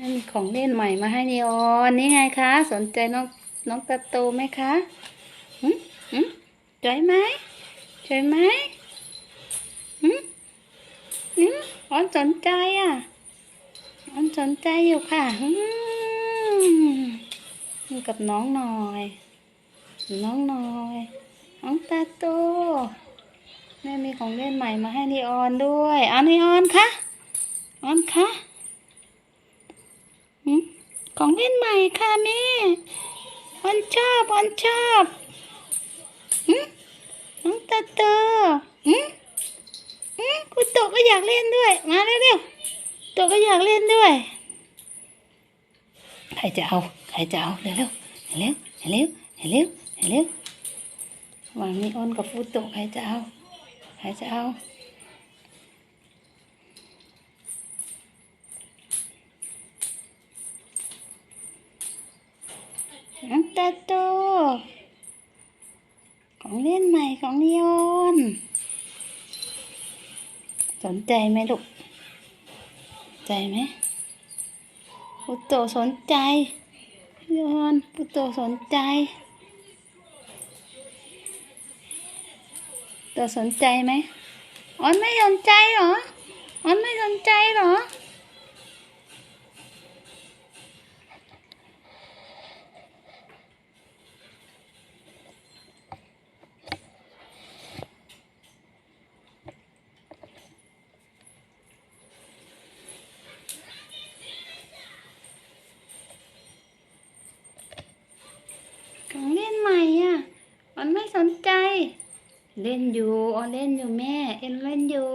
มีของเล่นใหม่มาให้นีออนนี่ไงคะ สนใจน้องน้องตาโตไหมคะหืมหืมใจไหมใจไหมหืมหืมออนสนใจอะออนสนใจอยู่ค่ะหืมกับน้องหน่อย น้องหน่อยน้องตาโตแม่มีของเล่นใหม่มาให้นีออนด้วยเอานีออนคะออนคะ ของเล่นใหม่ค่ะแม่วันชอบวันชอบหืมน้องตาเตอหืมหืมคุณโตก็อยากเล่นด้วย มาเร็วๆโตก็อยากเล่นด้วย ใครจะเอา ใครจะเอา เร็วๆเร็วๆเร็วๆเร็วๆเร็วๆวางนีออนกับฟูโตะใครจะเอา ใครจะเอา น้องตาโต ของเล่นใหม่ของนิออน สนใจไหมลูก ใจไหมปุตโตสนใจนิออนปุตโตสนใจ ตัวสนใจไหมออนไม่สนใจเหรอออนไม่สนใจเหรอ ของเล่นใหม่อะ มันไม่สนใจ เล่นอยู่อ๋อเล่นอยู่แม่ เอ็นเล่นอยู่